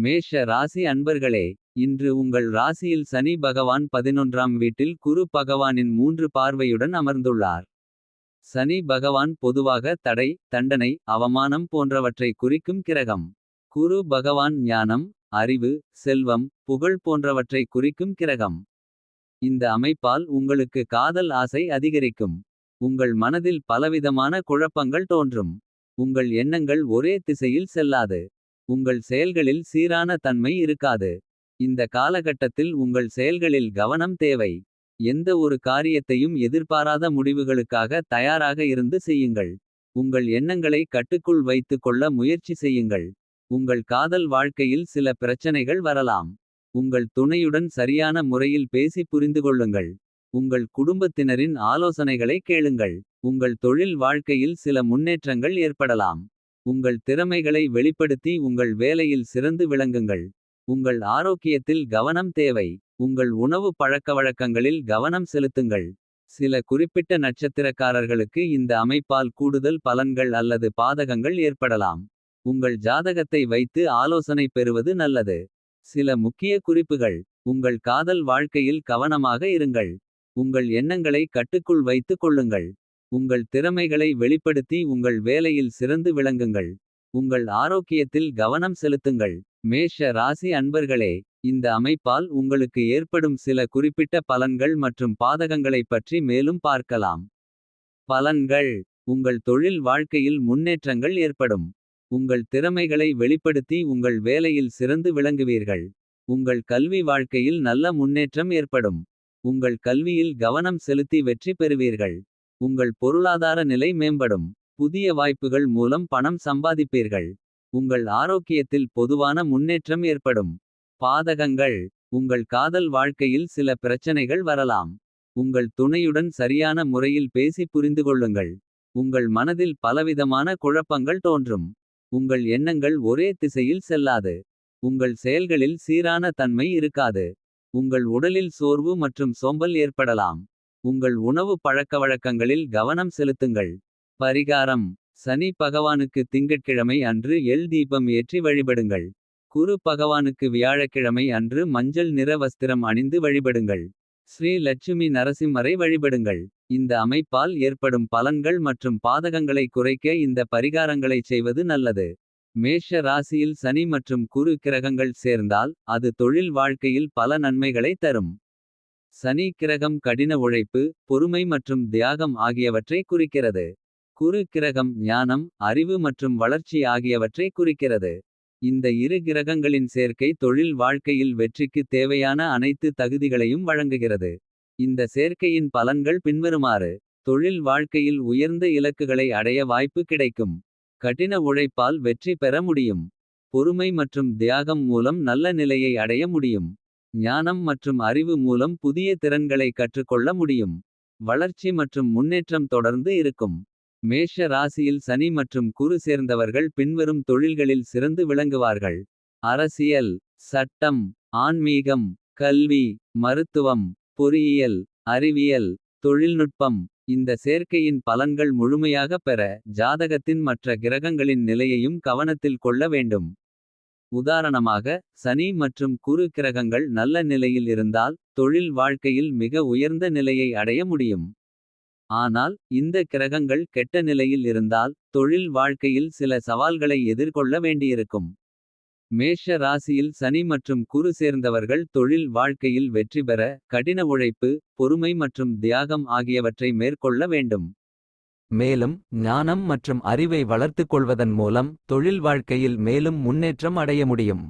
மேஷ ராசி அன்பர்களே இன்று உங்கள் ராசியில் சனி பகவான் பதினொன்றாம் வீட்டில் குரு பகவானின் மூன்று பார்வையுடன் அமர்ந்துள்ளார். சனி பகவான் பொதுவாக தடை தண்டனை அவமானம் போன்றவற்றை குறிக்கும் கிரகம். குரு பகவான் ஞானம் அறிவு செல்வம் புகழ் போன்றவற்றை குறிக்கும் கிரகம். இந்த அமைப்பால் உங்களுக்கு காதல் ஆசை அதிகரிக்கும். உங்கள் மனதில் பலவிதமான குழப்பங்கள் தோன்றும். உங்கள் எண்ணங்கள் ஒரே திசையில் செல்லாது. உங்கள் செயல்களில் சீரான தன்மை இருக்காது. இந்த காலகட்டத்தில் உங்கள் செயல்களில் கவனம் தேவை. எந்த ஒரு காரியத்தையும் எதிர்பாராத முடிவுகளுக்காக தயாராக இருந்து செய்யுங்கள். உங்கள் எண்ணங்களை கட்டுக்குள் வைத்துக் கொள்ள முயற்சி செய்யுங்கள். உங்கள் காதல் வாழ்க்கையில் சில பிரச்சனைகள் வரலாம். உங்கள் துணையுடன் சரியான முறையில் பேசி புரிந்துகொள்ளுங்கள். உங்கள் குடும்பத்தினரின் ஆலோசனைகளை கேளுங்கள். உங்கள் தொழில் வாழ்க்கையில் சில முன்னேற்றங்கள் ஏற்படலாம். உங்கள் திறமைகளை வெளிப்படுத்தி உங்கள் வேலையில் சிறந்து விளங்குங்கள். உங்கள் ஆரோக்கியத்தில் கவனம் தேவை. உங்கள் உணவு பழக்கவழக்கங்களில் கவனம் செலுத்துங்கள். சில குறிப்பிட்ட நட்சத்திரக்காரர்களுக்கு இந்த அமைப்பால் கூடுதல் பலன்கள் அல்லது பாதகங்கள் ஏற்படலாம். உங்கள் ஜாதகத்தை வைத்து ஆலோசனை பெறுவது நல்லது. சில முக்கிய குறிப்புகள் உங்கள் காதல் வாழ்க்கையில் கவனமாக இருங்கள். உங்கள் எண்ணங்களை கட்டுக்குள் வைத்துக் கொள்ளுங்கள். உங்கள் திறமைகளை வெளிப்படுத்தி உங்கள் வேலையில் சிறந்து விளங்குங்கள். உங்கள் ஆரோக்கியத்தில் கவனம் செலுத்துங்கள். மேஷ ராசி அன்பர்களே இந்த அமைப்பால் உங்களுக்கு ஏற்படும் சில குறிப்பிட்ட பலன்கள் மற்றும் பாதகங்களைப் பற்றி மேலும் பார்க்கலாம். பலன்கள் உங்கள் தொழில் வாழ்க்கையில் முன்னேற்றங்கள் ஏற்படும். உங்கள் திறமைகளை வெளிப்படுத்தி உங்கள் வேலையில் சிறந்து விளங்குவீர்கள். உங்கள் கல்வி வாழ்க்கையில் நல்ல முன்னேற்றம் ஏற்படும். உங்கள் கல்வியில் கவனம் செலுத்தி வெற்றி பெறுவீர்கள். உங்கள் பொருளாதார நிலை மேம்படும். புதிய வாய்ப்புகள் மூலம் பணம் சம்பாதிப்பீர்கள். உங்கள் ஆரோக்கியத்தில் பொதுவான முன்னேற்றம் ஏற்படும். பாதகங்கள் உங்கள் காதல் வாழ்க்கையில் சில பிரச்சனைகள் வரலாம். உங்கள் துணையுடன் சரியான முறையில் பேசி புரிந்துகொள்ளுங்கள். உங்கள் மனதில் பலவிதமான குழப்பங்கள் தோன்றும். உங்கள் எண்ணங்கள் ஒரே திசையில் செல்லாது. உங்கள் செயல்களில் சீரான தன்மை இருக்காது. உங்கள் உடலில் சோர்வு மற்றும் சோம்பல் ஏற்படலாம். உங்கள் உணவு பழக்கவழக்கங்களில் கவனம் செலுத்துங்கள். பரிகாரம் சனி பகவானுக்கு திங்கட்கிழமை அன்று எல் தீபம் ஏற்றி வழிபடுங்கள். குரு பகவானுக்கு வியாழக்கிழமை அன்று மஞ்சள் நிற வஸ்திரம் அணிந்து வழிபடுங்கள். ஸ்ரீ லட்சுமி நரசிம்மரை வழிபடுங்கள். இந்த அமைப்பால் ஏற்படும் பலன்கள் மற்றும் பாதகங்களை குறைக்க இந்த பரிகாரங்களைச் செய்வது நல்லது. மேஷ ராசியில் சனி மற்றும் குரு கிரகங்கள் சேர்ந்தால் அது தொழில் வாழ்க்கையில் பல நன்மைகளை தரும். சனி கிரகம் கடின உழைப்பு பொறுமை மற்றும் தியாகம் ஆகியவற்றை குறிக்கிறது. குரு கிரகம் ஞானம் அறிவு மற்றும் வளர்ச்சி ஆகியவற்றை குறிக்கிறது. இந்த இரு கிரகங்களின் சேர்க்கை தொழில் வாழ்க்கையில் வெற்றிக்கு தேவையான அனைத்து தகுதிகளையும் வழங்குகிறது. இந்த சேர்க்கையின் பலன்கள் பின்வருமாறு. தொழில் வாழ்க்கையில் உயர்ந்த இலக்குகளை அடைய வாய்ப்பு கிடைக்கும். கடின உழைப்பால் வெற்றி பெற முடியும். பொறுமை மற்றும் தியாகம் மூலம் நல்ல நிலையை அடைய முடியும். ஞானம் மற்றும் அறிவு மூலம் புதிய திறன்களை கற்றுக்கொள்ள முடியும். வளர்ச்சி மற்றும் முன்னேற்றம் தொடர்ந்து இருக்கும். மேஷ ராசியில் சனி மற்றும் குரு சேர்ந்தவர்கள் பின்வரும் தொழில்களில் சிறந்து விளங்குவார்கள். அரசியல் சட்டம் ஆன்மீகம் கல்வி மருத்துவம் பொறியியல் அறிவியல் தொழில்நுட்பம். இந்த சேர்க்கையின் பலன்கள் முழுமையாக பெற ஜாதகத்தின் மற்ற கிரகங்களின் நிலையையும் கவனத்தில் கொள்ள வேண்டும். உதாரணமாக சனி மற்றும் குரு கிரகங்கள் நல்ல நிலையில் இருந்தால். தொழில் வாழ்க்கையில் மிக உயர்ந்த நிலையை அடைய முடியும். ஆனால் இந்த கிரகங்கள் கெட்ட நிலையில் இருந்தால். தொழில் வாழ்க்கையில் சில சவால்களை எதிர்கொள்ள வேண்டியிருக்கும். மேஷ ராசியில் சனி மற்றும் குரு சேர்ந்தவர்கள் தொழில் வாழ்க்கையில் வெற்றி பெற. கடின உழைப்பு பொறுமை மற்றும் தியாகம் ஆகியவற்றை மேற்கொள்ள வேண்டும். மேலும் ஞானம் மற்றும் அறிவை வளர்த்துக் கொள்வதன் மூலம் தொழில் வாழ்க்கையில் மேலும் முன்னேற்றம் அடைய முடியும்.